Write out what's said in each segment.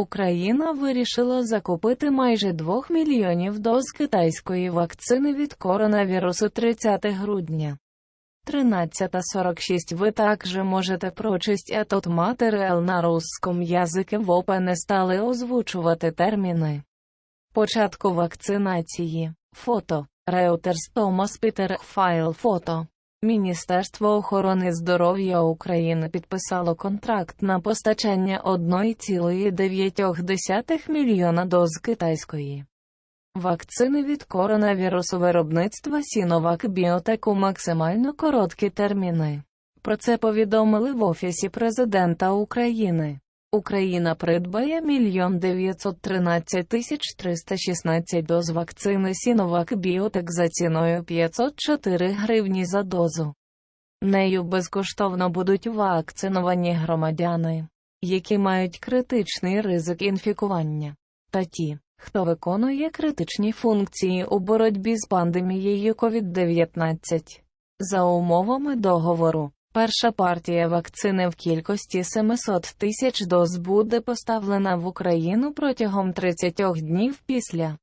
Україна вирішила закупити майже 2 мільйонів доз китайської вакцини від коронавірусу 30 грудня. 13.46 Ви також можете прочесть этот матеріал на русском язике в ОП не стали озвучувати терміни. Початку вакцинації. Фото. Reuters Томас Пітер. Файл фото. Міністерство охорони здоров'я України підписало контракт на постачання 1,9 мільйона доз китайської вакцини від коронавірусу виробництва Сіновак Біотек у максимально короткі терміни. Про це повідомили в Офісі президента України. Україна придбає 1 913 316 доз вакцини Сіновак Біотек за ціною 504 гривні за дозу. Нею безкоштовно будуть вакциновані громадяни, які мають критичний ризик інфікування, та ті, хто виконує критичні функції у боротьбі з пандемією COVID-19. За умовами договору, перша партія вакцини в кількості 700 тисяч доз буде поставлена в Україну протягом 30 днів після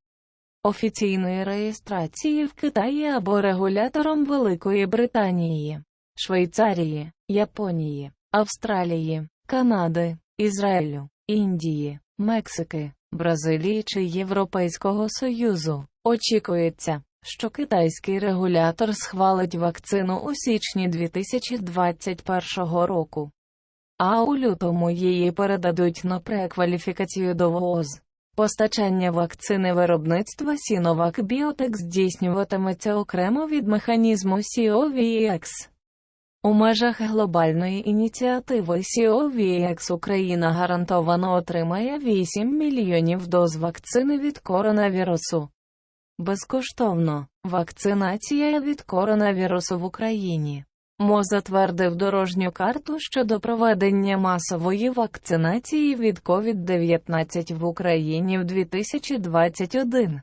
офіційної реєстрації в Китаї або регулятором Великої Британії, Швейцарії, Японії, Австралії, Канади, Ізраїлю, Індії, Мексики, Бразилії чи Європейського Союзу. Очікується, що китайський регулятор схвалить вакцину у січні 2021 року. А у лютому її передадуть на прекваліфікацію до ВООЗ. Постачання вакцини виробництва Sinovac Biotech здійснюватиметься окремо від механізму COVX. У межах глобальної ініціативи COVX Україна гарантовано отримає 8 мільйонів доз вакцини від коронавірусу. Безкоштовно вакцинація від коронавірусу в Україні. МО затвердив дорожню карту щодо проведення масової вакцинації від COVID-19 в Україні в 2021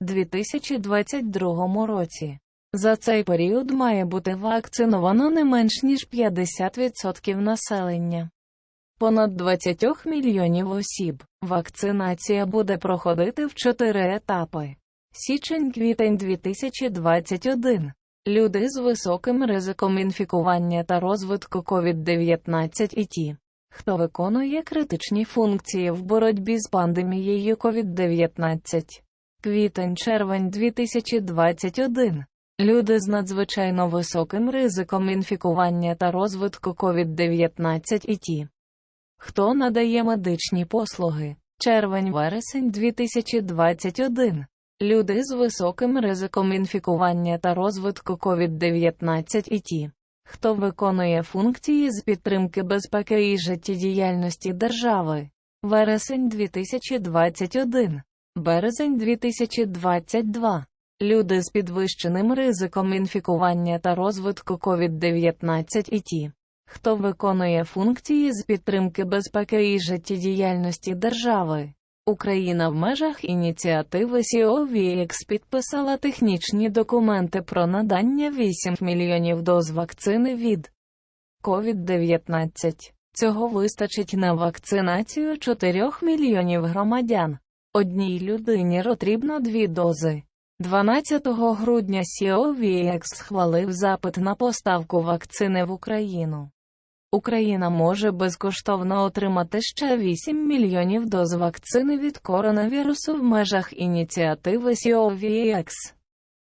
2022 році. За цей період має бути вакциновано не менш ніж 50% населення. Понад 20 мільйонів осіб. Вакцинація буде проходити в чотири етапи. Січень-квітень 2021. Люди з високим ризиком інфікування та розвитку COVID-19 і ті, хто виконує критичні функції в боротьбі з пандемією COVID-19. Квітень-червень 2021. Люди з надзвичайно високим ризиком інфікування та розвитку COVID-19 і ті, хто надає медичні послуги. Червень-вересень 2021. Люди з високим ризиком інфікування та розвитку COVID-19 і ті, хто виконує функції з підтримки безпеки і життєдіяльності держави. Вересень 2021. Березень 2022. Люди з підвищеним ризиком інфікування та розвитку COVID-19 і ті, хто виконує функції з підтримки безпеки і життєдіяльності держави. Україна в межах ініціативи COVX підписала технічні документи про надання 8 мільйонів доз вакцини від COVID-19. Цього вистачить на вакцинацію 4 мільйонів громадян. Одній людині потрібно дві дози. 12 грудня COVX схвалив запит на поставку вакцини в Україну. Україна може безкоштовно отримати ще 8 мільйонів доз вакцини від коронавірусу в межах ініціативи COVX.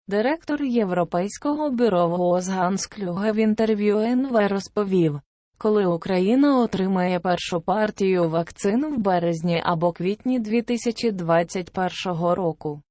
Директор Європейського бюро ВООЗ Ганс Клюге в інтерв'ю НВ розповів, коли Україна отримає першу партію вакцин в березні або квітні 2021 року.